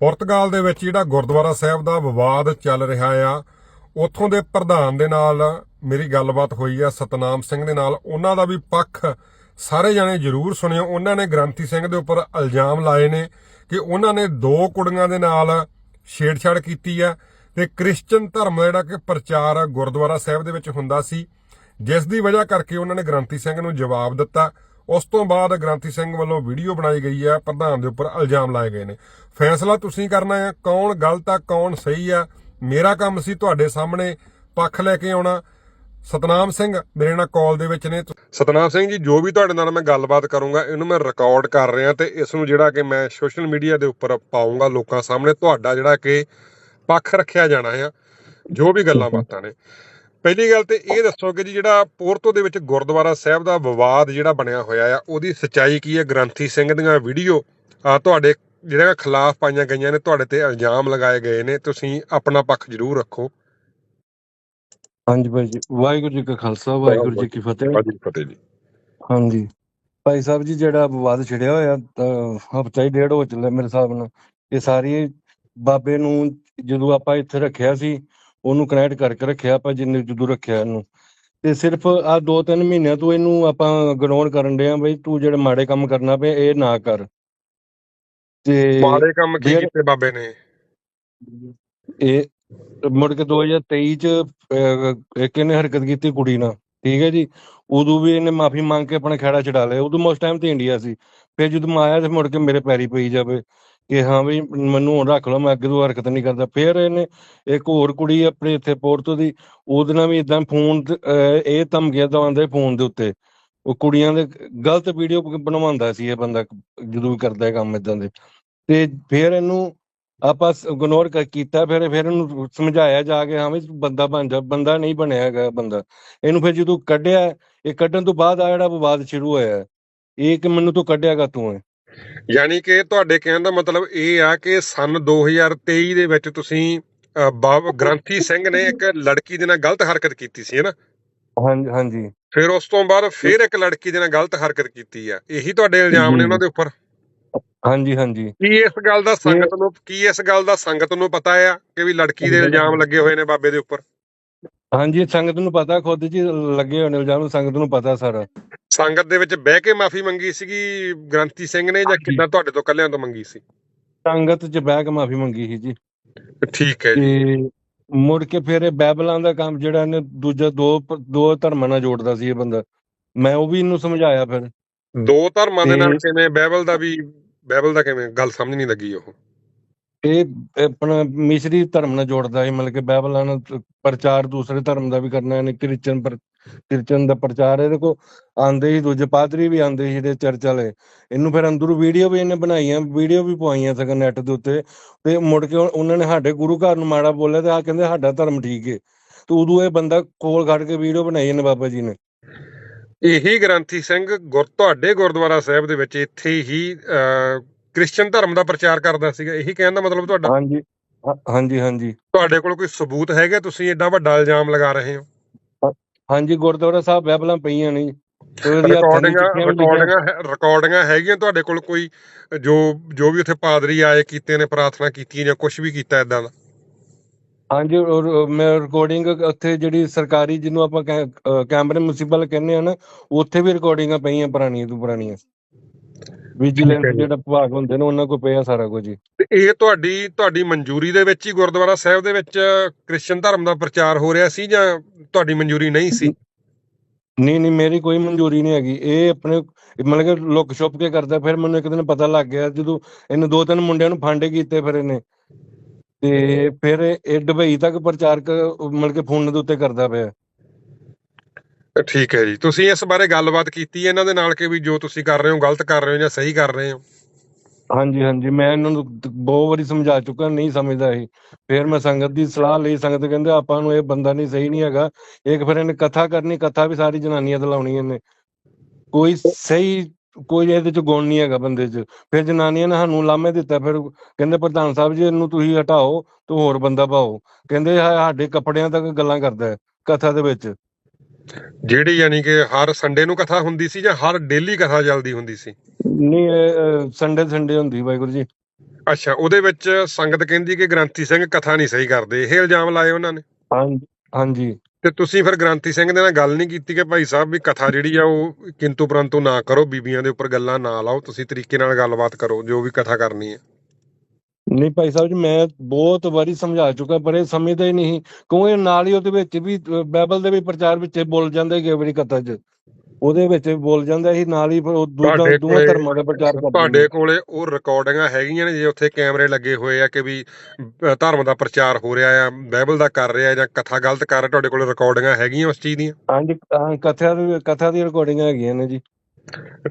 ਪੁਰਤਗਾਲ ਦੇ ਵਿੱਚ ਜਿਹੜਾ ਗੁਰਦੁਆਰਾ ਸਾਹਿਬ ਦਾ ਵਿਵਾਦ ਚੱਲ ਰਿਹਾ ਆ, ਉੱਥੋਂ ਦੇ ਪ੍ਰਧਾਨ ਦੇ ਨਾਲ ਮੇਰੀ ਗੱਲਬਾਤ ਹੋਈ ਆ, ਸਤਨਾਮ ਸਿੰਘ ਦੇ ਨਾਲ। ਉਹਨਾਂ ਦਾ ਵੀ ਪੱਖ ਸਾਰੇ ਜਾਣੇ ਜ਼ਰੂਰ ਸੁਣਿਓ। ਉਹਨਾਂ ਨੇ ਗ੍ਰੰਥੀ ਸਿੰਘ ਦੇ ਉੱਪਰ ਇਲਜ਼ਾਮ ਲਾਏ ਨੇ ਕਿ ਉਹਨਾਂ ਨੇ ਦੋ ਕੁੜੀਆਂ ਦੇ ਨਾਲ ਛੇੜਛਾੜ ਕੀਤੀ ਆ ਤੇ ਕ੍ਰਿਸਚੀਅਨ ਧਰਮ ਦਾ ਜਿਹੜਾ ਕਿ ਪ੍ਰਚਾਰ ਗੁਰਦੁਆਰਾ ਸਾਹਿਬ ਦੇ ਵਿੱਚ ਹੁੰਦਾ ਸੀ, ਜਿਸ ਦੀ ਵਜ੍ਹਾ ਕਰਕੇ ਉਹਨਾਂ ਨੇ ਗ੍ਰੰਥੀ ਸਿੰਘ ਨੂੰ ਜਵਾਬ ਦਿੱਤਾ। ਉਸ ਤੋਂ ਬਾਅਦ ਗ੍ਰੰਥੀ ਸਿੰਘ ਵੱਲੋਂ ਵੀਡੀਓ ਬਣਾਈ ਗਈ ਆ, ਪ੍ਰਧਾਨ ਦੇ ਉੱਪਰ ਇਲਜ਼ਾਮ ਲਾਏ ਗਏ ਨੇ। ਫੈਸਲਾ ਤੁਸੀਂ ਕਰਨਾ ਹੈ ਕੌਣ ਗਲਤ ਆ, ਕੌਣ ਸਹੀ ਆ, ਮੇਰਾ ਕੰਮ ਸੀ ਤੁਹਾਡੇ ਸਾਹਮਣੇ ਪੱਖ ਲੈ ਕੇ ਆਉਣਾ। ਸਤਨਾਮ ਸਿੰਘ, ਮੇਰੇ ਨਾਲ ਕਾਲ ਦੇ ਵਿੱਚ ਨੇ। ਸਤਨਾਮ ਸਿੰਘ ਜੀ, ਜੋ ਵੀ ਤੁਹਾਡੇ ਨਾਲ ਮੈਂ ਗੱਲਬਾਤ ਕਰੂੰਗਾ, ਇਹਨੂੰ ਮੈਂ ਰਿਕਾਰਡ ਕਰ ਰਿਹਾ ਤੇ ਇਸ ਨੂੰ ਜਿਹੜਾ ਕਿ ਮੈਂ ਸੋਸ਼ਲ ਮੀਡੀਆ ਦੇ ਉੱਪਰ ਪਾਉਂਗਾ ਲੋਕਾਂ ਸਾਹਮਣੇ, ਤੁਹਾਡਾ ਜਿਹੜਾ ਕਿ ਪੱਖ ਰੱਖਿਆ ਜਾਣਾ ਆ, ਜੋ ਵੀ ਗੱਲਾਂ ਬਾਤਾਂ ਨੇ। ਪਹਿਲੀ ਗੱਲ ਤੇ ਇਹ ਦੱਸੋ ਕਿ ਜੀ ਜਿਹੜਾ ਪੋਰਤੋ ਦੇ ਵਿੱਚ ਗੁਰਦੁਆਰਾ ਸਾਹਿਬ ਦਾ ਵਿਵਾਦ ਜਿਹੜਾ ਬਣਿਆ ਹੋਇਆ ਆ ਉਹਦੀ ਸਚਾਈ ਕੀ ਹੈ? ਗ੍ਰੰਥੀ ਸਿੰਘ ਦੀਆਂ ਵੀਡੀਓ ਆ ਤੁਹਾਡੇ ਜਿਹੜਾ ਖਿਲਾਫ ਪਾਈਆਂ ਗਈਆਂ ਨੇ ਤੁਹਾਡੇ ਤੇ ਇਲਜ਼ਾਮ ਲਗਾਏ ਗਏ ਨੇ ਤੁਸੀਂ ਆਪਣਾ ਪੱਖ ਜ਼ਰੂਰ ਰੱਖੋ। ਹਾਂਜੀ ਭਾਈ ਜੀ ਵਾਹਿਗੁਰੂ ਜੀ ਕਾ ਖਾਲਸਾ ਵਾਹਿਗੁਰੂ ਜੀ ਕੀ ਫਤਿਹ। ਫਤਿਹ ਜੀ। ਹਾਂਜੀ। ਭਾਈ ਸਾਹਿਬ ਜੀ ਜਿਹੜਾ ਵਿਵਾਦ ਛਿੜਿਆ ਹੋਇਆ ਹਫਤਾ ਹੀ ਡੇਢ ਹੋ ਚੱਲਿਆ ਮੇਰੇ ਹਿਸਾਬ ਨਾਲ। ਇਹ ਸਾਰੀ ਬਾਬੇ ਨੂੰ ਜਦੋਂ ਆਪਾਂ ਇੱਥੇ ਰੱਖਿਆ ਸੀ ਉਹਨੂੰ ਕਨੈਕਟ ਕਰਕੇ ਰੱਖਿਆ ਆਪਾਂ ਜਿੰਨੇ ਜਦੋਂ ਰੱਖਿਆ ਇਹਨੂੰ। ਤੇ ਸਿਰਫ ਆ ਦੋ ਤਿੰਨ ਮਹੀਨਿਆਂ ਤੋਂ ਇਹਨੂੰ ਆਪਾਂ ਇਗਨੋਰ ਕਰਨ ਡਿਆ ਬਈ ਤੂੰ ਜਿਹੜੇ ਮਾੜੇ ਕੰਮ ਕਰਨਾ ਪਿਆ ਇਹ ਨਾ ਕਰ। ਤੇ ਮਾੜੇ ਕੰਮ ਕੀ ਕੀਤੇ ਬਾਬੇ ਨੇ? ਇਹ ਮੁੜ ਕੇ 2023 ਚ ਇੱਕ ਇਹਨੇ ਹਰਕਤ ਕੀਤੀ ਕੁੜੀ ਨਾਲ ਠੀਕ ਹੈ ਜੀ? ਉਦੋਂ ਵੀ ਇਹਨੇ ਮਾਫੀ ਮੰਗ ਕੇ ਆਪਣਾ ਖੇੜਾ ਛਡਾ ਲਿਆ। ਉਦੋਂ ਮੈਂ ਉਸ ਟਾਈਮ ਤੇ ਇੰਡੀਆ ਸੀ। ਫਿਰ ਜਦੋਂ ਮੈਂ ਆਇਆ ਤੇ ਮੁੜ ਕੇ ਮੇਰੇ ਪੈਰੀ ਪਈ ਜਾਵੇ। ਕਿ ਹਾਂ ਵੀ ਮੈਨੂੰ ਹੁਣ ਰੱਖ ਲਓ, ਮੈਂ ਅੱਗੇ ਤੋਂ ਹਰਕਤ ਨਹੀਂ ਕਰਦਾ। ਫਿਰ ਇਹਨੇ ਇੱਕ ਹੋਰ ਕੁੜੀ ਆਪਣੇ ਇੱਥੇ ਪੋਰਤੋ ਦੀ, ਉਹਦੇ ਨਾਲ ਵੀ ਇਦਾਂ ਫੋਨ ਇਹ ਧਮਕੀਆਂ ਦਵਾਉਂਦੇ ਫੋਨ ਦੇ ਉੱਤੇ। ਉਹ ਕੁੜੀਆਂ ਦੇ ਗਲਤ ਵੀਡੀਓ ਬਣਵਾਉਂਦਾ ਸੀ ਇਹ ਬੰਦਾ, ਜਦੋਂ ਵੀ ਕਰਦਾ ਹੈ ਕੰਮ ਇਦਾਂ ਦੇ। ਤੇ ਫਿਰ ਇਹਨੂੰ ਆਪਾਂ ਇਗਨੋਰ ਕੀਤਾ, ਫਿਰ ਫਿਰ ਇਹਨੂੰ ਸਮਝਾਇਆ ਜਾ ਕੇ, ਹਾਂ ਵੀ ਬੰਦਾ ਬਣ ਜਾ, ਬੰਦਾ ਨਹੀਂ ਬਣਿਆ ਹੈਗਾ ਬੰਦਾ। ਇਹਨੂੰ ਫਿਰ ਜਦੋਂ ਕੱਢਿਆ, ਇਹ ਕੱਢਣ ਤੋਂ ਬਾਅਦ ਆ ਜਿਹੜਾ ਵਿਵਾਦ ਸ਼ੁਰੂ ਹੋਇਆ, ਇਹ ਕਿ ਮੈਨੂੰ ਤੂੰ ਕੱਢਿਆਗਾ ਤੂੰ ਯਾਨੀ ਕਿ ਤੁਹਾਡੇ ਕਹਿਣ ਦਾ ਮਤਲਬ ਇਹ ਆ ਕਿ ਸਨ 2023 ਦੇ ਵਿੱਚ ਤੁਸੀਂ ਬਾਬ ਗ੍ਰੰਥੀ ਸਿੰਘ ਨੇ ਇੱਕ ਲੜਕੀ ਦੇ ਨਾਲ ਗਲਤ ਹਰਕਤ ਕੀਤੀ ਸੀ ਹੈ ਨਾ? ਹਾਂਜੀ ਹਾਂਜੀ। ਫਿਰ ਉਸ ਤੋਂ ਬਾਅਦ ਫਿਰ ਇੱਕ ਲੜਕੀ ਦੇ ਨਾਲ ਗਲਤ ਹਰਕਤ ਕੀਤੀ ਆ। ਇਹੀ ਤੁਹਾਡੇ ਇਲਜ਼ਾਮ ਨੇ ਉਹਨਾਂ ਦੇ ਉੱਪਰ? ਹਾਂਜੀ ਹਾਂਜੀ। ਕੀ ਇਸ ਗੱਲ ਦਾ ਸੰਗਤ ਨੂੰ ਕੀ ਇਸ ਗੱਲ ਦਾ ਸੰਗਤ ਨੂੰ ਪਤਾ ਆ ਕਿ ਵੀ ਲੜਕੀ ਦੇ ਇਲਜ਼ਾਮ ਲੱਗੇ ਹੋਏ ਨੇ ਬਾਬੇ ਦੇ ਉੱਪਰ? ਹਾਂਜੀ ਸੰਗਤ ਨੂੰ ਪਤਾ ਖੁਦ ਜੀ ਲੱਗੇ ਨੇ ਇਲਜ਼ਾਮ ਸੰਗਤ ਨੂੰ ਪਤਾ ਸਾਰਾ। ਸੰਗਤ ਦੇ ਵਿੱਚ ਬਹਿ ਕੇ ਮਾਫੀ ਮੰਗੀ ਸੀਗੀ ਗ੍ਰੰਥੀ ਸਿੰਘ ਨੇ ਜਾਂ ਕਿੱਦਾਂ ਤੁਹਾਡੇ ਤੋਂ ਕੱਲਿਆਂ ਤੋਂ ਮੰਗੀ ਸੀ? ਸੰਗਤ ਚ ਬਹਿ ਕੇ ਮਾਫੀ ਮੰਗੀ ਸੀ ਜੀ। ਠੀਕ ਹੈ ਜੀ। ਮੁੜ ਕੇ ਫਿਰ ਇਹ ਬੈਬਲਾਂ ਦਾ ਕੰਮ ਜਿਹੜਾ ਇਹਨੇ ਦੂਜਾ ਦੋ ਦੋ ਧਰਮਾਂ ਨਾਲ ਜੋੜਦਾ ਸੀ ਇਹ ਬੰਦਾ। ਮੈਂ ਉਹ ਵੀ ਇਹਨੂੰ ਸਮਝਾਇਆ ਫਿਰ। ਦੋ ਧਰਮਾਂ ਦੇ ਨਾਲ ਕਿਵੇਂ? ਬਾਈਬਲ ਦਾ ਵੀ ਬਾਈਬਲ ਦਾ ਕਿਵੇਂ? ਗੱਲ ਸਮਝ ਨਹੀਂ ਲੱਗੀ ਉਹ। ਇਹ ਆਪਣਾ ਮਿਸਰੀ ਧਰਮ ਨਾਲ ਜੋੜਦਾ ਹੈ ਮਤਲਬ ਕਿ ਬਾਈਬਲਾਂ ਨਾਲ ਪ੍ਰਚਾਰ ਦੂਸਰੇ ਧਰਮ ਦਾ ਵੀ ਕਰਨਾ ਇਹਨੇ ਕ੍ਰਿਸਚਨ ਪਰ, ਕ੍ਰਿਸਚਨ ਦਾ ਪ੍ਰਚਾਰ ਇਹਦੇ ਕੋ ਆਂਦੇ ਹੀ, ਦੂਜੇ ਪਾਦਰੀ ਵੀ ਆਂਦੇ ਸੀ ਜਿਹੜੇ ਚਰਚ ਵਾਲੇ। ਇਹਨੂੰ ਫਿਰ ਅੰਦਰੋਂ ਵੀਡੀਓ ਵੀ ਇਹਨੇ ਬਣਾਈਆਂ, ਵੀਡੀਓ ਵੀ ਪਵਾਈਆਂ ਸਗੋਂ ਨੈਟ ਦੇ ਉੱਤੇ। ਤੇ ਮੁੜ ਕੇ ਉਹਨਾਂ ਨੇ ਸਾਡੇ ਗੁਰੂ ਘਰ ਨੂੰ ਮਾੜਾ ਬੋਲਿਆ ਤੇ ਆ ਕਹਿੰਦੇ ਸਾਡਾ ਧਰਮ ਠੀਕ ਹੈ ਤੇ ਉਦੋਂ ਇਹ ਬੰਦਾ ਕੋਲ ਖੜ ਕੇ ਵੀਡੀਓ ਬਣਾਈ ਇਹਨੇ ਬਾਬਾ ਜੀ ਨੇ। ਇਹੀ ਗ੍ਰੰਥੀ ਸਿੰਘ ਗੁਰ, ਤੁਹਾਡੇ ਗੁਰਦੁਆਰਾ ਸਾਹਿਬ ਦੇ ਵਿੱਚ ਇੱਥੇ ਹੀ ਕ੍ਰਿਸਚੀਅਨ ਧਰਮ ਦਾ ਪ੍ਰਚਾਰ ਕਰਦਾ ਸੀਗਾ ਇਹੀ ਕਹਿਣ ਦਾ ਮਤਲਬ ਤੁਹਾਡਾ? ਹਾਂਜੀ ਹਾਂਜੀ ਹਾਂਜੀ। ਤੁਹਾਡੇ ਕੋਲ ਕੋਈ ਸਬੂਤ ਹੈਗਾ ਤੁਸੀਂ ਐਡਾ ਵੱਡਾ ਇਲਜ਼ਾਮ ਲਗਾ ਰਹੇ ਹੋ? ਹਾਂਜੀ ਗੁਰਦੁਆਰਾ ਸਾਹਿਬ ਬਾਈਬਲਾਂ ਪਈਆਂ ਨੇ। ਰਿਕਾਰਡਿੰਗਾਂ ਰਿਕਾਰਡਿੰਗਾਂ ਰਿਕਾਰਡਿੰਗਾਂ ਹੈਗੀਆਂ ਤੁਹਾਡੇ ਕੋਲ ਕੋਈ ਜੋ ਜੋ ਵੀ ਉੱਥੇ ਪਾਦਰੀ ਆਏ ਕੀਤੇ ਨੇ ਪ੍ਰਾਰਥਨਾ ਕੀਤੀ ਜਾਂ ਕੁਝ ਵੀ ਕੀਤਾ ਇਦਾਂ ਦਾ? ਹਾਂਜੀ ਔਰ ਮੈਂ ਰਿਕਾਰਡਿੰਗ ਉੱਥੇ ਜਿਹੜੀ ਸਰਕਾਰੀ ਜਿਹਨੂੰ ਆਪਾਂ ਕੈਮਰੇ ਮਿਊਨਿਸਪਲ ਕਹਿੰਦੇ ਆ ਨਾ ਉੱਥੇ ਵੀ ਰਿਕਾਰਡਿੰਗਾਂ ਪਈਆਂ ਪੁਰਾਣੀਆਂ ਤੋਂ ਪੁਰਾਣੀਆਂ। ਵਿਜੀਲੈਂਸ ਠੀਕ ਹੈ ਜੀ। ਜਿਹੜਾ ਵਿਭਾਗ ਹੁੰਦੇ ਨੇ ਉਹਨਾਂ ਕੋਲ ਪਿਆ ਸਾਰਾ ਕੁਝ ਜੀ ਤੇ ਇਹ ਤੁਹਾਡੀ ਤੁਹਾਡੀ ਮਨਜ਼ੂਰੀ ਦੇ ਵਿੱਚ ਹੀ ਗੁਰਦੁਆਰਾ ਸਾਹਿਬ ਦੇ ਵਿੱਚ ਕ੍ਰਿਸਚੀਅਨ ਧਰਮ ਦਾ ਪ੍ਰਚਾਰ ਹੋ ਰਿਹਾ ਸੀ ਜਾਂ ਤੁਹਾਡੀ ਮਨਜ਼ੂਰੀ ਨਹੀਂ ਸੀ? ਨਹੀਂ ਨਹੀਂ ਮੇਰੀ ਕੋਈ ਮਨਜ਼ੂਰੀ ਨਹੀਂ ਹੈਗੀ। ਇਹ ਆਪਣੇ ਮਤਲਬ ਕਿ ਲੁੱਕ ਛੁਪ ਕੇ ਕਰਦਾ ਫਿਰ ਮੈਨੂੰ ਇੱਕ ਦਿਨ ਪਤਾ ਲੱਗ ਗਿਆ ਜਦੋਂ ਇਹਨੇ ਦੋ ਤਿੰਨ ਮੁੰਡਿਆਂ ਨੂੰ ਫਾਂਡੇ ਕੀਤੇ ਫਿਰ ਇਹਨੇ। ਤੇ ਫਿਰ ਇਹ ਦੁਬਈ ਤੱਕ ਪ੍ਰਚਾਰ ਕ- ਮਤਲਬ ਕਿ ਫੋਨ ਦੇ ਉੱਤੇ ਕਰਦਾ ਪਿਆ। ਠੀਕ ਹੈ ਜੀ। ਤੁਸੀਂ ਇਸ ਬਾਰੇ ਗੱਲਬਾਤ ਕੀਤੀ ਇਹਨਾਂ ਦੇ ਨਾਲ ਕਿ ਵੀ ਜੋ ਤੁਸੀਂ ਕਰ ਰਹੇ ਹੋ, ਗਲਤ ਕਰ ਰਹੇ ਹੋ ਜਾਂ ਸਹੀ ਕਰ ਰਹੇ ਹੋ? ਹਾਂਜੀ ਹਾਂਜੀ। ਮੈਂ ਇਹਨਾਂ ਨੂੰ ਬਹੁਤ ਵਾਰੀ ਸਮਝਾ ਚੁੱਕਾ, ਨਹੀਂ ਸਮਝਦਾ ਇਹ। ਫਿਰ ਮੈਂ ਸੰਗਤ ਦੀ ਸਲਾਹ ਲਈ, ਸੰਗਤ ਕਹਿੰਦੇ ਆਪਾਂ ਨੂੰ ਇਹ ਬੰਦਾ ਨਹੀਂ, ਸਹੀ ਨਹੀਂ ਹੈਗਾ। ਇੱਕ ਫਿਰ ਇਹਨੇ ਕਥਾ ਕਰਨੀ, ਕਥਾ ਵੀ ਸਾਰੀ ਜਨਾਨੀਆਂ ਤੇ ਲਾਉਣੀ ਇਹਨੇ। ਕੋਈ ਸਹੀ, ਕੋਈ ਇਹਦੇ ਚ ਗੁਣ ਨਹੀਂ ਹੈਗਾ ਬੰਦੇ ਚ। ਫਿਰ ਜਨਾਨੀਆਂ ਨੇ ਸਾਨੂੰ ਲਾਮੇ ਦਿੱਤਾ। ਫਿਰ ਕਹਿੰਦੇ ਪ੍ਰਧਾਨ ਸਾਹਿਬ ਜੀ, ਇਹਨੂੰ ਤੁਸੀਂ ਹਟਾਓ, ਤੇ ਹੋਰ ਬੰਦਾ ਪਾਓ। ਕਹਿੰਦੇ ਸਾਡੇ ਕੱਪੜਿਆਂ ਤੱਕ ਗੱਲਾਂ ਕਰਦਾ ਕਥਾ ਦੇ ਵਿੱਚ। ਜਿਹੜੀ ਯਾਨੀ ਕਿ ਹਰ ਸੰਡੇ ਨੂੰ ਕਥਾ ਹੁੰਦੀ ਸੀ ਜਾਂ ਹਰ ਡੇਲੀ ਕਥਾ ਚੱਲਦੀ ਹੁੰਦੀ ਸੀ? ਨਹੀਂ ਸੰਡੇ ਸੰਡੇ ਹੁੰਦੀ ਵਾਹਿਗੁਰੂ ਜੀ। ਅੱਛਾ ਉਹਦੇ ਵਿੱਚ ਸੰਗਤ ਕਹਿੰਦੀ ਕਿ ਗ੍ਰੰਥੀ ਸਿੰਘ ਕਥਾ ਨਹੀਂ ਸਹੀ ਕਰਦੇ ਇਹ ਇਲਜ਼ਾਮ ਲਾਏ ਉਹਨਾਂ ਨੇ? ਹਾਂਜੀ ਹਾਂਜੀ। ਤੇ ਤੁਸੀਂ ਫਿਰ ਗ੍ਰੰਥੀ ਸਿੰਘ ਦੇ ਨਾਲ ਗੱਲ ਨਹੀਂ ਕੀਤੀ ਕਿ ਭਾਈ ਸਾਹਿਬ ਵੀ ਕਥਾ ਜਿਹੜੀ ਆ ਉਹ ਕਿੰਤੂ ਪਰੰਤੂ ਨਾ ਕਰੋ ਬੀਬੀਆਂ ਦੇ ਉੱਪਰ ਗੱਲਾਂ ਨਾ ਲਾਓ ਤੁਸੀਂ ਤਰੀਕੇ ਨਾਲ ਗੱਲਬਾਤ ਕਰੋ ਜੋ ਵੀ ਕਥਾ ਕਰਨੀ ਹੈ। ਨਹੀਂ ਭਾਈ ਸਾਹਿਬ ਜੀ ਮੈਂ ਬਹੁਤ ਵਾਰੀ ਸਮਝਾ ਚੁੱਕਾ ਪਰ ਇਹ ਸਮਝਦਾ ਹੀ ਨਹੀਂ। ਕਿਉਂ ਇਹ ਨਾਲ ਹੀ ਉਹਦੇ ਵਿੱਚ ਵੀ ਬਾਈਬਲ ਦੇ ਵੀ ਪ੍ਰਚਾਰ ਵਿੱਚ ਬੋਲ ਜਾਂਦਾ ਕਈ ਵਾਰੀ ਕਥਾ 'ਚ। ਉਹਦੇ ਵਿੱਚ ਵੀ ਬੋਲ ਜਾਂਦਾ ਸੀ ਨਾਲ ਹੀ ਉਹ ਦੂਜਾ ਕੋਲੇ- ਧਰਮਾਂ ਦਾ ਪ੍ਰਚਾਰ ਕਰਦੇ ਤੁਹਾਡੇ ਕੋਲੇ ਉਹ ਰਿਕਾਰਡਿੰਗਾਂ ਹੈਗੀਆਂ ਨੇ ਜੇ ਉੱਥੇ ਕੈਮਰੇ ਲੱਗੇ ਹੋਏ ਆ ਕਿ ਵੀ ਧਰਮ ਦਾ ਪ੍ਰਚਾਰ ਹੋ ਰਿਹਾ ਆ ਬਾਈਬਲ ਦਾ ਕਰ ਰਿਹਾ ਜਾਂ ਕਥਾ ਗਲਤ ਕਰ ਰਿਹਾ ਤੁਹਾਡੇ ਕੋਲੇ ਰਿਕਾਰਡਿੰਗਾਂ ਹੈਗੀਆਂ ਉਸ ਚੀਜ਼ ਦੀਆਂ? ਹਾਂਜੀ ਕਥਾ ਦੀ ਕਥਾ ਦੀ ਰਿਕਾਰਡਿੰਗਾਂ ਹੈਗੀਆਂ ਨੇ ਜੀ।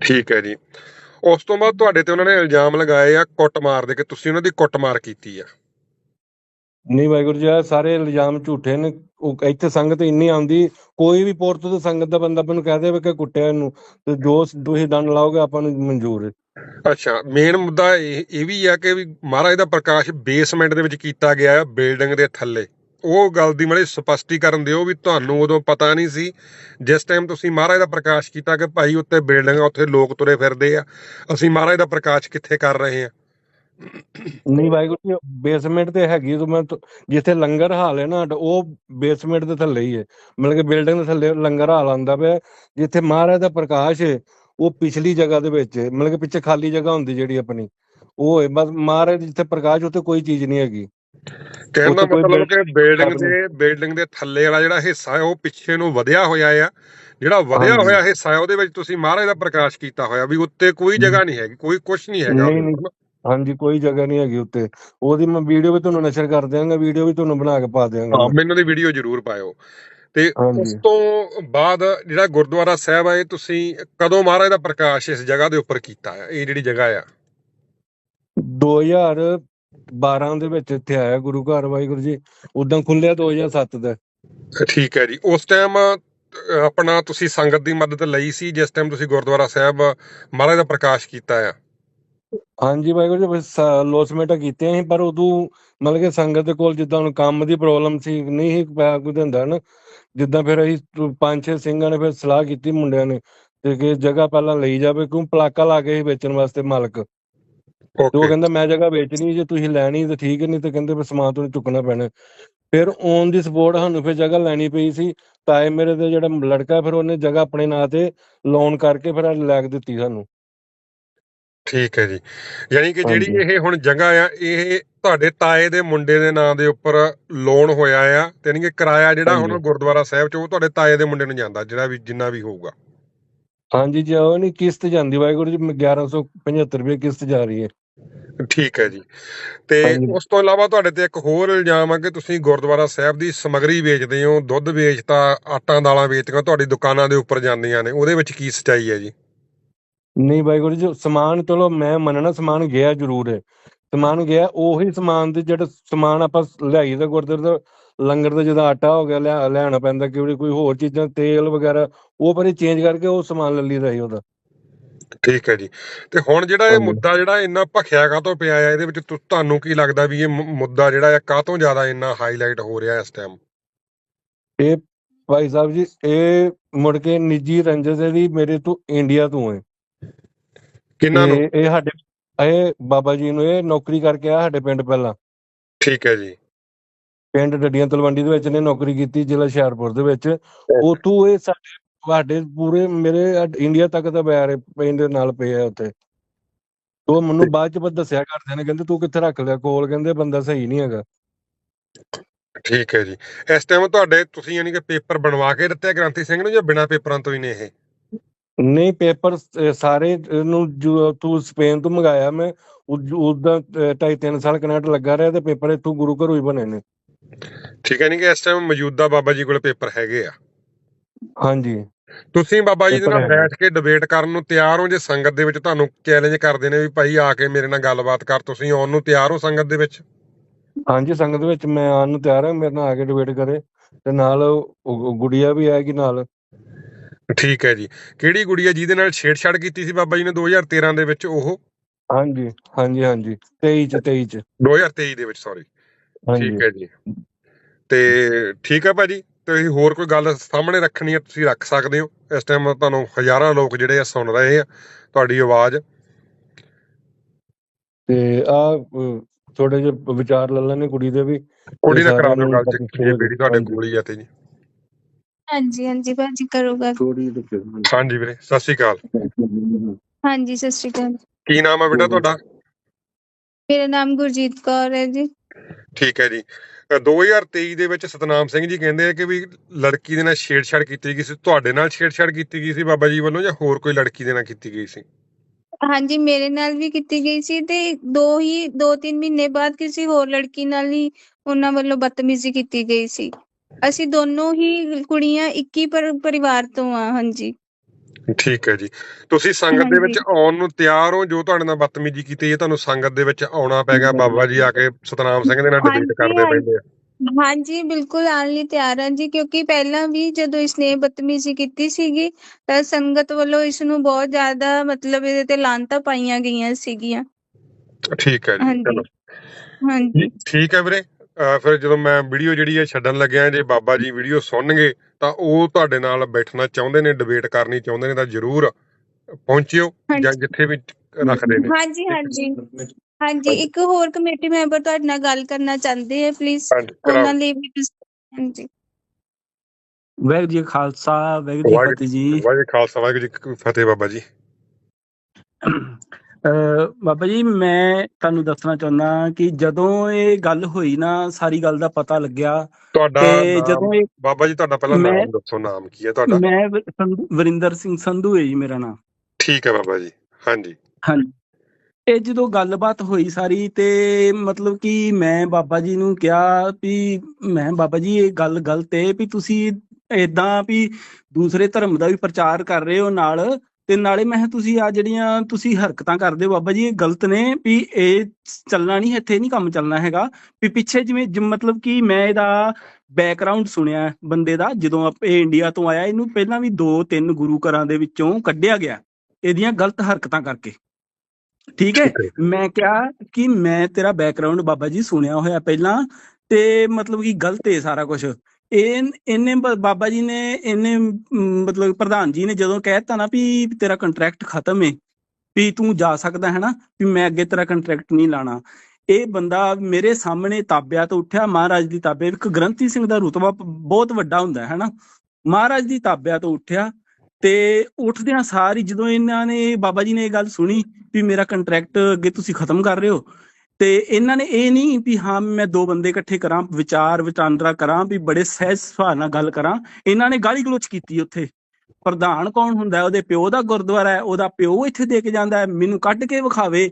ਠੀਕ ਹੈ ਜੀ। ਉਸ ਤੋਂ ਬਾਅਦ ਤੁਹਾਡੇ ਤੇ ਉਹਨਾਂ ਨੇ ਇਲਜ਼ਾਮ ਲਗਾਏ ਆ ਕੁੱਟਮਾਰ ਦੇ ਕਿ ਤੁਸੀਂ ਉਹਨਾਂ ਦੀ ਕੁੱਟਮਾਰ ਕੀਤੀ ਆ। ਨਹੀਂ ਵਾਹਿਗੁਰੂ ਜੀ ਸਾਰੇ ਇਲਜ਼ਾਮ ਝੂਠੇ ਨੇ। ਉਹ ਇੱਥੇ ਸੰਗਤ ਇੰਨੀ ਆਉਂਦੀ ਕੋਈ ਵੀ ਪੁਰਤ ਤੋਂ ਸੰਗਤ ਦਾ ਬੰਦਾ ਮੈਨੂੰ ਕਹਿ ਦੇਵੇ ਕਿ ਕੁੱਟਿਆ ਇਹਨੂੰ ਤੇ ਜੋ ਤੁਸੀਂ ਦੰਡ ਲਾਓਗੇ ਆਪਾਂ ਨੂੰ ਮਨਜ਼ੂਰ ਹੈ। ਅੱਛਾ ਮੇਨ ਮੁੱਦਾ ਇਹ ਇਹ ਵੀ ਆ ਕਿ ਵੀ ਮਹਾਰਾਜ ਦਾ ਪ੍ਰਕਾਸ਼ ਬੇਸਮੈਂਟ ਦੇ ਵਿੱਚ ਕੀਤਾ ਗਿਆ ਆ ਬਿਲਡਿੰਗ ਦੇ ਥੱਲੇ। ਉਹ ਗੱਲ ਦੀ ਮਾੜੀ ਸਪਸ਼ਟੀਕਰਨ ਦਿਓ ਵੀ ਤੁਹਾਨੂੰ ਉਦੋਂ ਪਤਾ ਨਹੀਂ ਸੀ। ਜਿਸ ਟਾਈਮ ਤੁਸੀਂ ਮਹਾਰਾਜ ਦਾ ਪ੍ਰਕਾਸ਼ ਕੀਤਾ ਕਿ ਭਾਈ ਉੱਤੇ ਬਿਲਡਿੰਗ ਉੱਥੇ ਲੋਕ ਤੁਰੇ ਫਿਰਦੇ ਆ। ਅਸੀਂ ਮਹਾਰਾਜ ਦਾ ਪ੍ਰਕਾਸ਼ ਕਿੱਥੇ ਕਰ ਰਹੇ ਆ? ਨਹੀਂ ਵਾਹਿਗੁਰੂ ਜੀ ਬੇਸਮੈਂਟ ਤੇ ਹੈਗੀ ਤੇ, ਮੈਂ ਜਿੱਥੇ ਲੰਗਰ ਹਾਲ ਹੈ ਨਾ ਉਹ ਬੇਸਮੈਂਟ ਦੇ ਥੱਲੇ ਹੀ ਹੈ। ਮਤਲਬ ਕਿ ਬਿਲਡਿੰਗ ਦੇ ਥੱਲੇ ਲੰਗਰ ਹਾਲ ਆਂਦਾ ਪਿਆ ਜਿੱਥੇ ਮਹਾਰਾਜ ਦਾ ਪ੍ਰਕਾਸ਼ ਹੈ, ਉਹ ਪਿਛਲੀ ਜਗ੍ਹਾ ਦੇ ਵਿੱਚ ਮਤਲਬ ਕਿ ਪਿੱਛੇ ਖਾਲੀ ਜਗ੍ਹਾ ਹੁੰਦੀ ਜਿਹੜੀ ਆਪਣੀ। ਉਹ ਹੈ, ਬਸ ਮਹਾਰਾਜ ਜਿੱਥੇ ਪ੍ਰਕਾਸ਼, ਉੱਥੇ ਕੋਈ ਚੀਜ਼ ਨਹੀਂ ਹੈਗੀ। ਕਹਿਣ ਦਾ ਮਤਲਬ ਕਿ ਬਿਲਡਿੰਗ ਦੇ ਬਿਲਡਿੰਗ ਦੇ ਥੱਲੇ ਵਾਲਾ ਜਿਹੜਾ ਹਿੱਸਾ ਹੈ ਉਹ ਪਿੱਛੇ ਨੂੰ ਵਧਿਆ ਹੋਇਆ ਆ। ਜਿਹੜਾ ਵਧਿਆ। ਹੋਇਆ ਹਿੱਸਾ ਹੈ ਉਹਦੇ ਵਿੱਚ ਤੁਸੀਂ ਮਹਾਰਾਜ ਦਾ ਪ੍ਰਕਾਸ਼ ਕੀਤਾ ਹੋਇਆ ਵੀ ਉੱਤੇ ਕੋਈ ਜਗ੍ਹਾ ਨਹੀਂ ਹੈਗੀ ਕੋਈ ਕੁਝ ਨਹੀਂ ਹੈਗਾ। ਹਾਂਜੀ ਕੋਈ ਜਗ੍ਹਾ ਨਹੀਂ ਹੈਗੀ ਉੱਤੇ। ਉਹਦੀ ਮੈਂ ਵੀਡੀਓ ਵੀ ਤੁਹਾਨੂੰ ਨਸ਼ਰ ਕਰ ਦਿਆਂਗਾ ਵੀਡੀਓ ਵੀ ਤੁਹਾਨੂੰ ਬਣਾ ਕੇ ਪਾ ਦਿਆਂਗਾ ਹਾਂ ਮੈਨੂੰ ਦੀ ਵੀਡੀਓ ਜ਼ਰੂਰ ਪਾਇਓ। ਤੇ। ਉਸ ਤੋਂ ਬਾਅਦ ਜਿਹੜਾ ਗੁਰਦੁਆਰਾ ਸਾਹਿਬ ਇਹ ਤੁਸੀਂ ਕਦੋਂ ਮਹਾਰਾਜ ਦਾ ਪ੍ਰਕਾਸ਼ ਇਸ ਜਗ੍ਹਾ ਦੇ ਉੱਪਰ ਕੀਤਾ ਆ ਇਹ ਜਿਹੜੀ ਜਗ੍ਹਾ ਆ। 2012 ਦੇ ਵਿੱਚ ਇੱਥੇ ਆਇਆ ਗੁਰੂ ਘਰ ਵਾਹਿਗੁਰੂ ਜੀ। ਉਦੋਂ ਖੁੱਲਿਆ 2007 ਦਾ। ਠੀਕ ਹੈ ਜੀ। ਉਸ ਟਾਈਮ ਆਪਣਾ ਤੁਸੀਂ ਸੰਗਤ ਦੀ ਮਦਦ ਲਈ ਸੀ ਜਿਸ ਟਾਈਮ ਤੁਸੀਂ ਗੁਰਦੁਆਰਾ ਸਾਹਿਬ ਮਹਾਰਾਜ ਦਾ ਪ੍ਰਕਾਸ਼ ਕੀਤਾ ਆ? ਹਾਂਜੀ ਵਾਹਿਗੁਰੂ ਜੀ ਬਸ ਲੋਸਮੇਟਾ ਕੀਤੇ ਸੀ ਪਰ ਉਦੋਂ ਮਤਲਬ ਕਿ ਸੰਗਤ ਦੇ ਕੋਲ ਜਿੱਦਾਂ ਹੁਣ ਕੰਮ ਦੀ ਪ੍ਰੋਬਲਮ ਸੀ ਨਹੀਂ ਸੀ ਪਿਆ ਕੋਈ ਦਿੰਦਾ ਨਾ। ਜਿੱਦਾਂ ਫਿਰ ਅਸੀਂ ਪੰਜ ਛੇ ਸਿੰਘਾਂ ਨੇ ਫਿਰ ਸਲਾਹ ਕੀਤੀ ਮੁੰਡਿਆਂ ਨੇ ਤੇ ਕਿ ਜਗ੍ਹਾ ਪਹਿਲਾਂ ਲਈ ਜਾਵੇ ਕਿਉਂ ਪਲਾਕਾ ਲਾ ਕੇ ਵੇਚਣ ਵਾਸਤੇ ਮਾਲਕ। ਤੇ ਉਹ ਕਹਿੰਦਾ ਮੈਂ ਜਗ੍ਹਾ ਵੇਚਣੀ ਜੇ ਤੁਸੀਂ ਲੈਣੀ ਤੇ ਠੀਕ ਨਹੀਂ ਤੇ ਕਹਿੰਦੇ ਫਿਰ ਸਮਾਨ ਤੁਹਾਨੂੰ ਚੁੱਕਣਾ ਪੈਣਾ। ਫਿਰ ਔਨ ਦੀ ਸਪੋਰਟ ਸਾਨੂੰ ਫਿਰ ਜਗ੍ਹਾ ਲੈਣੀ ਪਈ ਸੀ ਤਾਏ ਮੇਰੇ ਦੇ ਜਿਹੜਾ ਲੜਕਾ ਫਿਰ ਉਹਨੇ ਜਗ੍ਹਾ ਆਪਣੇ ਨਾਂ ਤੇ ਲੋਨ ਕਰਕੇ ਫਿਰ ਲੈ ਕੇ ਦਿੱਤੀ ਸਾਨੂੰ। ਠੀਕ ਹੈ ਜੀ। ਯਾਨੀ ਕਿ ਜਿਹੜੀ। ਇਹ ਹੁਣ ਜਗ੍ਹਾ ਆ ਇਹ ਤੁਹਾਡੇ ਤਾਏ ਦੇ ਮੁੰਡੇ ਦੇ ਨਾਂ ਦੇ ਉੱਪਰ ਲੋਨ ਹੋਇਆ ਆ ਤੇ ਯਾਨੀ ਕਿ ਕਿਰਾਇਆ ਜਿਹੜਾ ਹੁਣ। ਗੁਰਦੁਆਰਾ ਸਾਹਿਬ ਚ ਉਹ ਤੁਹਾਡੇ ਤਾਏ ਦੇ ਮੁੰਡੇ ਨੂੰ ਜਾਂਦਾ ਜਿਹੜਾ ਵੀ ਜਿੰਨਾ ਵੀ ਹੋਊਗਾ। ਹਾਂਜੀ ਜੀ ਉਹ ਨਹੀਂ ਕਿਸ਼ਤ ਜਾਂਦੀ ਵਾਹਿਗੁਰੂ ਜੀ 1175 ਰੁਪਏ ਕਿਸ਼ਤ ਜਾ ਰਹੀ ਹੈ। ਠੀਕ ਹੈ ਜੀ। ਤੇ ਹਾਂਜੀ। ਉਸ ਤੋਂ ਇਲਾਵਾ ਤੁਹਾਡੇ ਤੇ ਇੱਕ ਹੋਰ ਇਲਜ਼ਾਮ ਆ ਕਿ ਤੁਸੀਂ ਗੁਰਦੁਆਰਾ ਸਾਹਿਬ ਦੀ ਸਮਗਰੀ ਵੇਚਦੇ ਹੋ ਦੁੱਧ ਵੇਚਤਾ ਆਟਾ ਦਾਲਾਂ ਵੇਚਦੀਆਂ ਤੁਹਾਡੀ ਦੁਕਾਨਾਂ ਦੇ ਉੱਪਰ ਜਾਂਦੀਆਂ ਨੇ। ਉਹਦੇ ਵਿੱਚ ਕੀ ਸਚਾਈ ਹੈ ਜੀ? ਨਹੀਂ ਵਾਹਿਗੁਰੂ ਜੀ ਸਮਾਨ ਚਲੋ ਮੈਂ ਮੰਨਣਾ ਸਮਾਨ ਗਿਆ ਜ਼ਰੂਰ ਹੈ। ਸਮਾਨ ਗਿਆ ਉਹੀ ਸਮਾਨ ਦੇ ਜਿਹੜਾ ਸਮਾਨ ਆਪਾਂ ਲਿਆਈ ਦਾ ਗੁਰਦੁਆਰੇ ਦਾ ਲੰਗਰ ਦਾ ਜਿਹਦਾ ਆਟਾ ਹੋ ਗਿਆ ਲਿਆ ਲਿਆਉਣਾ ਪੈਂਦਾ ਕਿ ਕੋਈ ਹੋਰ ਚੀਜ਼ਾਂ ਤੇਲ ਵਗੈਰਾ ਉਹ ਪਰ ਚੇਂਜ ਕਰਕੇ ਉਹ ਸਮਾਨ ਲੈ ਲਈਦਾ ਸੀ ਉਹਦਾ। ਠੀਕ ਹੈ ਜੀ। ਤੇ ਹੁਣ ਜਿਹੜਾ ਇਹ। ਮੁੱਦਾ ਜਿਹੜਾ ਇੰਨਾ ਭਖਿਆ ਕਾਹਤੋਂ ਪਿਆ ਆ? ਇਹਦੇ ਵਿੱਚ ਤੁਹਾਨੂੰ ਕੀ ਲੱਗਦਾ ਵੀ ਇਹ ਮੁੱਦਾ ਜਿਹੜਾ ਆ ਕਾਹਤੋਂ ਜ਼ਿਆਦਾ ਇੰਨਾ ਹਾਈਲਾਈਟ ਹੋ ਰਿਹਾ ਇਸ ਟਾਈਮ ਇਹ ਭਾਈ ਸਾਹਿਬ ਜੀ ਇਹ ਮੁੜ ਕੇ ਨਿੱਜੀ ਰੰਜਸ ਦੀ ਮੇਰੇ ਤੋਂ ਇੰਡੀਆ ਤੋਂ ਹੈ। ਕਿੰਨਾਂ ਨੂੰ? ਇਹ ਸਾਡੇ ਇਹ ਬਾਬਾ ਜੀ ਨੂੰ ਇਹ ਨੌਕਰੀ ਕਰਕੇ ਆ ਸਾਡੇ ਪਿੰਡ ਪਹਿਲਾਂ। ਠੀਕ ਹੈ ਜੀ। ਪਿੰਡ ਡੱਡੀਆਂ ਤਲਵੰਡੀ ਦੇ ਵਿੱਚ ਨੇ ਨੌਕਰੀ ਕੀਤੀ ਜ਼ਿਲ੍ਹਾ ਹੁਸ਼ਿਆਰਪੁਰ ਦੇ ਵਿੱਚ। ਉਤੋਂ ਇਹ ਸਾਡੇ ਸਾਡੇ ਪੂਰੇ ਮੇਰੇ ਇੰਡੀਆ ਤੱਕ ਦਾ ਬੈਰ ਪਿੰਡ ਦੇ ਨਾਲ ਪਿਆ ਉੱਥੇ। ਉਹ ਮੈਨੂੰ ਬਾਅਦ ਚ ਪਤਾ ਦੱਸਿਆ ਕਰਦੇ ਨੇ ਕਹਿੰਦੇ ਤੂੰ ਕਿੱਥੇ ਰੱਖ ਲਿਆ ਕੋਲ ਕਹਿੰਦੇ ਬੰਦਾ ਸਹੀ ਨਹੀਂ ਹੈਗਾ। ਠੀਕ ਹੈ ਜੀ। ਇਸ ਟਾਈਮ ਤੁਹਾਡੇ ਤੁਸੀਂ ਯਾਨੀ ਕਿ ਪੇਪਰ ਬਣਵਾ ਕੇ ਦਿੱਤੇ ਆ ਗ੍ਰੰਥੀ ਸਿੰਘ ਨੂੰ ਜਾਂ ਬਿਨਾਂ ਪੇਪਰਾਂ ਤੋਂ ਹੀ ਨੇ ਇਹ? ਨਹੀਂ ਪੇਪਰ ਸਾਰੇ ਨੂੰ ਜੋ ਤੂੰ ਸਪੇਨ ਤੋਂ ਮੰਗਾਇਆ ਮੈਂ ਢਾਈ ਤਿੰਨ ਸਾਲ ਕਨੈਕਟ ਲੱਗਾ ਰਿਹਾ ਤੇ ਪੇਪਰ ਇੱਥੋਂ ਗੁਰੂ ਘਰੋਂ ਹੀ ਬਣੇ ਨੇ। ਠੀਕ ਹੈ ਨਹੀਂ ਕਿ ਇਸ ਟਾਈਮ ਮੌਜੂਦਾ ਬਾਬਾ ਜੀ ਕੋਲ ਪੇਪਰ ਹੈਗੇ ਆ। ਹਾਂਜੀ। ਤੁਸੀਂ ਬਾਬਾ ਜੀ ਦੇ ਨਾਲ। ਬੈਠ ਕੇ ਡਿਬੇਟ ਕਰਨ ਨੂੰ ਤਿਆਰ ਹੋ ਜੇ ਸੰਗਤ ਦੇ ਵਿੱਚ ਤੁਹਾਨੂੰ ਚੈਲੰਜ ਕਰਦੇ ਨੇ ਵੀ ਭਾਈ ਆ ਕੇ ਮੇਰੇ ਨਾਲ ਗੱਲਬਾਤ ਕਰ ਤੁਸੀਂ ਆਉਣ ਨੂੰ ਤਿਆਰ ਹੋ ਸੰਗਤ ਦੇ ਵਿੱਚ? ਹਾਂਜੀ ਸੰਗਤ ਵਿੱਚ ਮੈਂ ਆਉਣ ਨੂੰ ਤਿਆਰ ਹਾਂ ਮੇਰੇ ਨਾਲ ਆ ਕੇ ਡਿਬੇਟ ਕਰੇ ਤੇ ਨਾਲ ਗੁੜੀਆ ਵੀ ਆਏਗੀ ਨਾਲ। ਠੀਕ ਹੈ ਜੀ। ਕਿਹੜੀ ਗੁੜੀਆ ਜਿਹਦੇ ਨਾਲ ਛੇੜਛਾੜ ਕੀਤੀ ਸੀ ਬਾਬਾ ਜੀ ਨੇ 2013 ਦੇ ਵਿੱਚ ਉਹ? ਹਾਂਜੀ ਹਾਂਜੀ ਹਾਂਜੀ। 23 ਚ 23 ਚ। 2023 ਦੇ ਵਿੱਚ ਸੌਰੀ ਠੀਕ ਹੈ ਜੀ। ਤੇ ਠੀਕ ਹੈ ਭਾਜੀ? ਤੁਸੀਂ ਹੋਰ ਕੋਈ ਗੱਲ ਸਾਹਮਣੇ ਰੱਖਣੀ ਹੈ ਤੁਸੀਂ ਰੱਖ ਸਕਦੇ ਹੋ। ਇਸ ਟਾਈਮ ਤੁਹਾਨੂੰ ਹਜ਼ਾਰਾਂ ਲੋਕ ਜਿਹੜੇ ਆ ਸੁਣ ਰਹੇ ਆ ਤੁਹਾਡੀ ਆਵਾਜ਼। ਤੇ ਆ ਥੋੜੇ ਜਿਹੇ ਵਿਚਾਰ ਲੈ ਲੈਣੇ ਕੁੜੀ ਦੇ ਵੀ। ਕੁੜੀ ਦਾ ਕਰਾ ਦਿਓ ਗੱਲ ਜੇ ਬੇਟੀ ਤੁਹਾਡੇ। ਕੋਲ ਹੀ ਆ ਤੇ ਜੀ। ਹਾਂਜੀ ਹਾਂਜੀ ਭਾਜੀ ਕਰੂਗਾ। ਥੋੜੀ ਹਾਂਜੀ ਵੀਰੇ ਸਤਿ ਸ਼੍ਰੀ ਅਕਾਲ। ਹਾਂਜੀ ਸਤਿ ਸ਼੍ਰੀ ਅਕਾਲ। ਕੀ ਨਾਮ ਹੈ ਬੇਟਾ ਤੁਹਾਡਾ? ਮੇਰਾ ਨਾਮ ਗੁਰਜੀਤ ਕੌਰ ਹੈ ਜੀ। ਠੀਕ ਹੈ ਜੀ। 2023 ਦੇ ਵਿੱਚ ਸਤਨਾਮ ਸਿੰਘ ਜੀ ਕਹਿੰਦੇ ਆ ਕਿ ਵੀ ਲੜਕੀ ਦੇ ਨਾਲ ਛੇੜਛਾੜ ਕੀਤੀ ਗਈ ਸੀ, ਤੁਹਾਡੇ ਨਾਲ ਛੇੜਛਾੜ ਕੀਤੀ ਗਈ ਸੀ ਬਾਬਾ ਜੀ ਵੱਲੋਂ ਜਾਂ ਹੋਰ ਕੋਈ ਲੜਕੀ ਦੇ ਨਾਲ ਕੀਤੀ ਗਈ ਸੀ? ਹਾਂਜੀ, ਮੇਰੇ ਨਾਲ ਵੀ ਕੀਤੀ ਗਈ ਸੀ ਤੇ ਦੋ ਹੀ, ਦੋ ਤਿੰਨ ਮਹੀਨੇ ਬਾਅਦ ਕਿਸੇ ਹੋਰ ਲੜਕੀ ਨਾਲ ਹੀ ਉਹਨਾਂ ਵੱਲੋਂ ਬਦਤਮੀਜ਼ੀ ਕੀਤੀ ਗਈ ਸੀ। ਅਸੀਂ ਦੋਨੋਂ ਹੀ ਕੁੜੀਆਂ ਇੱਕ ਹੀ ਪਰ- ਪਰਿਵਾਰ ਤੋਂ ਆ, ਹਾਂਜੀ। ਠੀਕ ਹੈ ਜੀ। ਤੁਸੀਂ ਸੰਗਤ ਦੇ ਵਿੱਚ ਆਉਣ ਨੂੰ ਤਿਆਰ ਹੋ ਜੋ ਤੁਹਾਡੇ ਨਾਲ ਬਦਤਮੀਜ਼ੀ ਕੀਤੀ ਹੈ ਤੁਹਾਨੂੰ ਸੰਗਤ ਦੇ ਵਿੱਚ ਆਉਣਾ ਪੈ ਗਿਆ ਬਾਬਾ ਜੀ ਆ ਕੇ ਸਤਨਾਮ ਸਿੰਘ ਦੇ ਨਾਲ ਡਿਬੇਟ ਕਰਦੇ। ਪੈਂਦੇ ਆ। ਹਾਂਜੀ ਬਿਲਕੁਲ ਆਉਣ ਲਈ ਤਿਆਰ ਹਾਂ ਜੀ ਕਿਉਂਕਿ ਪਹਿਲਾਂ ਵੀ ਜਦੋਂ ਇਸਨੇ ਬਦਤਮੀਜ਼ੀ ਕੀਤੀ ਸੀਗੀ ਤਾਂ ਸੰਗਤ ਵੱਲੋਂ ਇਸ ਨੂੰ ਬਹੁਤ ਜ਼ਿਆਦਾ ਮਤਲਬ ਇਹਦੇ ਤੇ ਲਾਂਤਾਂ ਪਾਈਆਂ ਗਈਆਂ ਸੀਗੀਆਂ। ਠੀਕ ਹੈ ਜੀ। ਚਲੋ। ਹਾਂਜੀ। ਠੀਕ ਹੈ ਵੀਰੇ। ਫਿਰ ਜਦੋਂ ਮੈਂ ਵੀਡੀਓ ਜਿਹੜੀ ਹੈ ਛੱਡਣ ਲੱਗਿਆ ਜੇ ਬਾਬਾ ਜੀ ਵੀਡੀਓ ਸੁਣਨਗੇ ਤਾਂ ਉਹ ਤੁਹਾਡੇ ਨਾਲ ਬੈਠਣਾ ਚਾਹੁੰਦੇ ਨੇ ਡਿਬੇਟ ਕਰਨੀ ਚਾਹੁੰਦੇ ਨੇ ਤਾਂ ਜਰੂਰ ਪਹੁੰਚਿਓ। ਜਾਂ ਜਿੱਥੇ ਵੀ ਰੱਖਦੇ ਨੇ। ਹਾਂਜੀ ਹਾਂਜੀ। ਹਾਂਜੀ ਇੱਕ ਹੋਰ ਕਮੇਟੀ ਮੈਂਬਰ ਤੁਹਾਡੇ ਨਾਲ ਗੱਲ ਕਰਨਾ ਚਾਹੁੰਦੇ ਹੈ ਪਲੀਜ਼ ਉਹਨਾਂ ਲਈ ਵੀ ਹਾਂਜੀ। ਵਾਹਿਗੁਰੂ ਜੀ ਖਾਲਸਾ ਵਾਹਿਗੁਰੂ ਜੀ ਫਤਿਹ ਜੀ। ਕਾ ਖਾਲਸਾ ਵਾਹਿਗੁਰੂ ਜੀ ਫਤਿਹ ਬਾਬਾ ਜੀ। ਬਾਬਾ ਜੀ ਮੈਂ ਤੁਹਾਨੂੰ ਦੱਸਣਾ ਚਾਹੁੰਦਾ ਕਿ ਜਦੋਂ ਇਹ ਗੱਲ ਹੋਈ ਨਾ ਸਾਰੀ ਗੱਲ ਦਾ ਪਤਾ ਲੱਗਿਆ ਤੁਹਾਡਾ ਤੇ ਜਦੋਂ ਇਹ ਬਾਬਾ ਜੀ ਤੁਹਾਡਾ ਪਹਿਲਾਂ ਨਾਮ ਦੱਸੋ ਨਾਮ ਕੀ ਹੈ ਤੁਹਾਡਾ? ਮੈਂ ਵਰਿੰਦਰ ਸਿੰਘ ਸੰਧੂ ਹੈ ਜੀ ਮੇਰਾ ਨਾਮ। ਠੀਕ ਹੈ ਬਾਬਾ ਜੀ ਹਾਂਜੀ। ਹਾਂਜੀ। ਇਹ ਜਦੋਂ ਗੱਲਬਾਤ ਹੋਈ ਸਾਰੀ ਤੇ ਮਤਲਬ ਕਿ ਮੈਂ ਬਾਬਾ ਜੀ ਨੂੰ ਕਿਹਾ ਵੀ ਮੈਂ ਬਾਬਾ ਜੀ ਇਹ ਗੱਲ ਗਲਤ ਹੈ ਵੀ ਤੁਸੀਂ ਏਦਾਂ ਵੀ ਦੂਸਰੇ ਧਰਮ ਦਾ ਵੀ ਪ੍ਰਚਾਰ ਕਰ ਰਹੇ ਹੋ ਨਾਲ ਤੇ ਨਾਲੇ ਮੈਂ ਤੁਸੀਂ ਆ ਜਿਹੜੀਆਂ ਤੁਸੀਂ ਹਰਕਤਾਂ ਕਰਦੇ ਹੋ ਬਾਬਾ ਜੀ ਇਹ ਗਲਤ ਨੇ ਵੀ ਇਹ ਚੱਲਣਾ ਨਹੀਂ ਇੱਥੇ ਨਹੀਂ ਕੰਮ ਚੱਲਣਾ ਹੈਗਾ। ਵੀ ਪਿੱਛੇ ਜਿਵੇਂ ਮਤਲਬ ਕਿ ਮੈਂ ਇਹਦਾ ਬੈਕਗ੍ਰਾਉਂਡ ਸੁਣਿਆ ਬੰਦੇ ਦਾ ਜਦੋਂ ਆਪ- ਇਹ ਇੰਡੀਆ ਤੋਂ ਆਇਆ ਇਹਨੂੰ ਪਹਿਲਾਂ ਵੀ ਦੋ ਤਿੰਨ ਗੁਰੂ ਘਰਾਂ ਦੇ ਵਿੱਚੋਂ ਕੱਢਿਆ ਗਿਆ ਇਹਦੀਆਂ ਗਲਤ ਹਰਕਤਾਂ ਕਰਕੇ। ਠੀਕ ਹੈ? ਠੀਕ ਹੈ। ਮੈਂ ਕਿਹਾ ਕਿ ਮੈਂ ਤੇਰਾ ਬੈਕਗ੍ਰਾਉਂਡ ਬਾਬਾ ਜੀ ਸੁਣਿਆ ਹੋਇਆ ਪਹਿਲਾਂ ਤੇ ਮਤਲਬ ਕਿ ਗਲਤ ਹੈ ਸਾਰਾ ਕੁਝ ਇਹ ਇਹਨੇ ਬਾਬਾ ਜੀ ਨੇ ਇਹਨੇ ਮਤਲਬ ਪ੍ਰਧਾਨ ਜੀ ਨੇ ਜਦੋਂ ਕਹਿਤਾ ਨਾ ਵੀ ਤੇਰਾ ਕੰਟਰੈਕਟ ਖਤਮ ਏ, ਵੀ ਤੂੰ ਜਾ ਸਕਦਾ ਹੈ ਨਾ, ਵੀ ਮੈਂ ਅੱਗੇ ਤੇਰਾ ਕੰਟਰੈਕਟ ਨਹੀਂ ਲਾਣਾ। ਇਹ ਬੰਦਾ ਮੇਰੇ ਸਾਹਮਣੇ ਤਾਬਿਆ ਤੋਂ ਉੱਠਿਆ, ਮਹਾਰਾਜ ਦੀ ਤਾਬਿਆ, ਇੱਕ ਗ੍ਰੰਥੀ ਸਿੰਘ ਦਾ ਰੁਤਬਾ ਬਹੁਤ ਵੱਡਾ ਹੁੰਦਾ ਹੈ ਨਾ। ਮਹਾਰਾਜ ਦੀ ਤਾਬਿਆ ਤੋਂ ਉੱਠਿਆ ਤੇ ਉੱਠਦਿਆਂ ਸਾਰ ਹੀ ਜਦੋਂ ਇਹਨਾਂ ਨੇ, ਬਾਬਾ ਜੀ ਨੇ ਇਹ ਗੱਲ ਸੁਣੀ ਵੀ ਮੇਰਾ ਕੰਟਰੈਕਟ ਅੱਗੇ ਤੁਸੀਂ ਖਤਮ ਕਰ ਰਹੇ ਹੋ ਤੇ ਇਹਨਾਂ ਨੇ ਇਹ ਨਹੀਂ ਵੀ ਹਾਂ ਮੈਂ ਦੋ ਬੰਦੇ ਇਕੱਠੇ ਕਰਾਂ, ਵਿਚਾਰ ਵਿਚਾਂਦਰਾ ਕਰਾਂ, ਵੀ ਬੜੇ ਸਹਿਜ ਸੁਭਾਅ ਨਾਲ ਗੱਲ ਕਰਾਂ। ਇਹਨਾਂ ਨੇ ਗਾਲੀ ਗਲੋਚ ਕੀਤੀ ਉੱਥੇ। ਪ੍ਰਧਾਨ ਕੌਣ ਹੁੰਦਾ ਉਹਦੇ ਪਿਓ ਦਾ ਗੁਰਦੁਆਰਾ ਹੈ, ਉਹਦਾ ਪਿਓ ਇੱਥੇ ਦੇ ਕੇ ਜਾਂਦਾ ਹੈ, ਮੈਨੂੰ ਕੱਢ ਕੇ ਵਿਖਾਵੇ।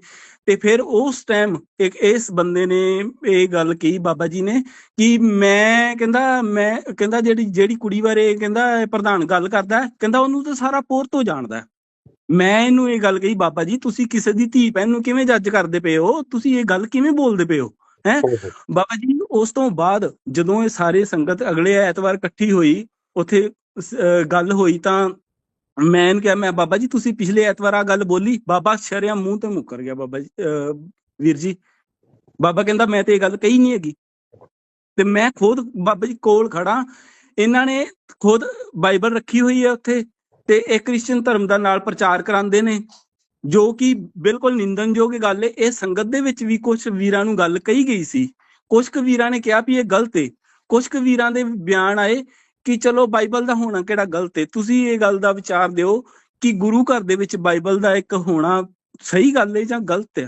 ਤੇ ਫਿਰ ਉਸ ਟਾਈਮ ਇੱਕ ਇਸ ਬੰਦੇ ਨੇ ਇਹ ਗੱਲ ਕਹੀ ਬਾਬਾ ਜੀ ਨੇ ਕਿ ਮੈਂ ਕਹਿੰਦਾ ਮੈਂ ਕਹਿੰਦਾ ਜਿਹੜੀ ਜਿਹੜੀ ਕੁੜੀ ਬਾਰੇ ਕਹਿੰਦਾ ਪ੍ਰਧਾਨ ਗੱਲ ਕਰਦਾ ਕਹਿੰਦਾ ਉਹਨੂੰ ਤਾਂ ਸਾਰਾ ਪੋਰ ਤੋਂ ਜਾਣਦਾ ਮੈਂ ਇਹਨੂੰ ਇਹ ਗੱਲ ਕਹੀ ਬਾਬਾ ਜੀ ਤੁਸੀਂ ਕਿਸੇ ਦੀ ਧੀ ਭੈਣ ਨੂੰ ਕਿਵੇਂ ਜੱਜ ਕਰਦੇ ਪਏ ਹੋ? ਤੁਸੀਂ ਇਹ ਗੱਲ ਕਿਵੇਂ ਬੋਲਦੇ ਪਏ ਹੋ? ਹੋ। ਬਾਬਾ ਜੀ ਉਸ ਤੋਂ ਬਾਅਦ ਜਦੋਂ ਇਹ ਸਾਰੇ ਸੰਗਤ ਅਗਲੇ ਐਤਵਾਰ ਇਕੱਠੀ ਹੋਈ ਉੱਥੇ ਗੱਲ ਹੋਈ ਤਾਂ ਮੈਂ ਕਿਹਾ ਮੈਂ ਬਾਬਾ ਜੀ ਤੁਸੀਂ ਪਿਛਲੇ ਐਤਵਾਰ ਆ ਗੱਲ ਬੋਲੀ? ਬਾਬਾ ਸ਼ਰਿਆ ਮੂੰਹ ਤੇ ਮੁੱਕਰ ਗਿਆ ਬਾਬਾ ਜੀ ਵੀਰ ਜੀ। ਬਾਬਾ ਕਹਿੰਦਾ ਮੈਂ ਤੇ ਇਹ ਗੱਲ ਕਹੀ ਨਹੀਂ ਹੈਗੀ। ਤੇ ਮੈਂ ਖੁਦ ਬਾਬਾ ਜੀ ਕੋਲ ਖੜਾ ਇਹਨਾਂ ਨੇ ਖੁਦ ਬਾਈਬਲ ਰੱਖੀ ਹੋਈ ਹੈ ਉੱਥੇ। ਤੇ ਇਹ ਕ੍ਰਿਸਚੀਅਨ ਧਰਮ ਦਾ ਨਾਲ ਪ੍ਰਚਾਰ ਕਰਾਉਂਦੇ ਨੇ, ਜੋ ਕਿ ਬਿਲਕੁਲ ਨਿੰਦਨਯੋਗ ਗੱਲ ਹੈ ਇਹ ਸੰਗਤ ਦੇ ਵਿੱਚ ਵੀ ਕੁਝ ਵੀਰਾਂ ਨੂੰ ਗੱਲ ਕਹੀ ਗਈ ਸੀ। ਕੁਝ ਕੁ ਵੀਰਾਂ ਨੇ ਕਿਹਾ ਵੀ ਇਹ ਗਲਤ ਹੈ ਕੁਝ ਕੁ ਵੀਰਾਂ ਦੇ ਬਿਆਨ ਆਏ ਕਿ ਚਲੋ ਬਾਈਬਲ ਦਾ ਹੋਣਾ ਕਿਹੜਾ ਗਲਤ ਹੈ ਤੁਸੀਂ ਇਹ ਗੱਲ ਦਾ ਵਿਚਾਰ ਦਿਓ ਕਿ ਗੁਰੂ ਘਰ ਦੇ ਵਿੱਚ ਬਾਈਬਲ ਦਾ ਇੱਕ ਹੋਣਾ ਸਹੀ ਗੱਲ ਹੈ ਜਾਂ ਗਲਤ ਹੈ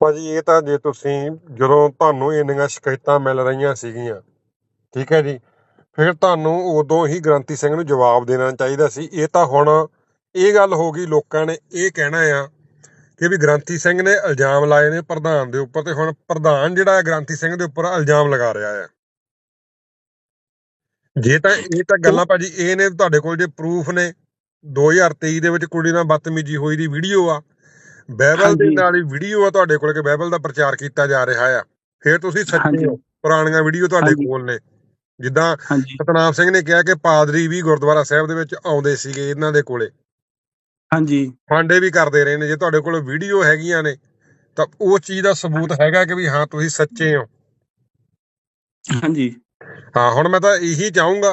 ਭਾਜੀ, ਇਹ ਤਾਂ ਜੇ ਤੁਸੀਂ, ਜਦੋਂ ਤੁਹਾਨੂੰ ਇੰਨੀਆਂ ਸ਼ਿਕਾਇਤਾਂ ਮਿਲ ਰਹੀਆਂ ਸੀਗੀਆਂ, ਠੀਕ ਹੈ ਜੀ ਫਿਰ ਤੁਹਾਨੂੰ ਉਦੋਂ ਹੀ ਗ੍ਰੰਥੀ ਸਿੰਘ ਨੂੰ ਜਵਾਬ ਦੇਣਾ ਚਾਹੀਦਾ ਸੀ। ਇਹ ਤਾਂ ਹੁਣ ਇਹ ਗੱਲ ਹੋ ਗਈ ਲੋਕਾਂ ਨੇ ਇਹ ਕਹਿਣਾ ਆ ਕਿ ਵੀ ਗ੍ਰੰਥੀ ਸਿੰਘ ਨੇ ਇਲਜ਼ਾਮ ਲਾਏ ਨੇ ਪ੍ਰਧਾਨ ਦੇ ਉੱਪਰ ਤੇ ਹੁਣ ਪ੍ਰਧਾਨ ਜਿਹੜਾ ਹੈ ਗ੍ਰੰਥੀ ਸਿੰਘ ਦੇ ਉੱਪਰ ਇਲਜ਼ਾਮ ਲਗਾ ਰਿਹਾ ਹੈ ਜੇ ਤਾਂ ਇਹ ਤਾਂ ਗੱਲਾਂ ਭਾਜੀ ਇਹ ਨੇ ਤੁਹਾਡੇ ਕੋਲ ਜੇ ਪ੍ਰੂਫ ਨੇ 2023 ਦੇ ਵਿੱਚ ਕੁੜੀ ਨਾਲ ਬਦਤਮੀਜੀ ਹੋਈ ਦੀ ਵੀਡੀਓ ਆ ਬਾਈਬਲ ਦੇ। ਨਾਲ ਹੀ ਵੀਡੀਓ ਆ ਤੁਹਾਡੇ ਕੋਲ ਕਿ ਬਾਈਬਲ ਦਾ ਪ੍ਰਚਾਰ ਕੀਤਾ ਜਾ ਰਿਹਾ ਆ। ਫਿਰ ਤੁਸੀਂ ਸੱਚੇ ਪੁਰਾਣੀਆਂ ਵੀਡੀਓ ਤੁਹਾਡੇ। ਕੋਲ ਨੇ। ਜਿੱਦਾਂ ਸਤਨਾਮ ਸਿੰਘ ਨੇ ਕਿਹਾ ਕਿ ਪਾਦਰੀ ਵੀ ਗੁਰਦੁਆਰਾ ਸਾਹਿਬ ਦੇ ਵਿੱਚ ਆਉਂਦੇ ਸੀਗੇ ਇਹਨਾਂ ਦੇ ਕੋਲੇ। ਹਾਂਜੀ। ਫਾਂਡੇ ਵੀ ਕਰਦੇ ਰਹੇ ਨੇ। ਜੇ ਤੁਹਾਡੇ ਕੋਲ ਵੀਡੀਓ ਹੈਗੀਆਂ ਨੇ ਤਾਂ ਉਹ ਚੀਜ਼ ਦਾ ਸਬੂਤ ਹੈਗਾ ਕਿ ਵੀ ਹਾਂ ਤੁਸੀਂ ਸੱਚੇ ਹੋ। ਹਾਂਜੀ। ਹਾਂ ਹੁਣ ਮੈਂ ਤਾਂ ਇਹੀ ਚਾਹੂੰਗਾ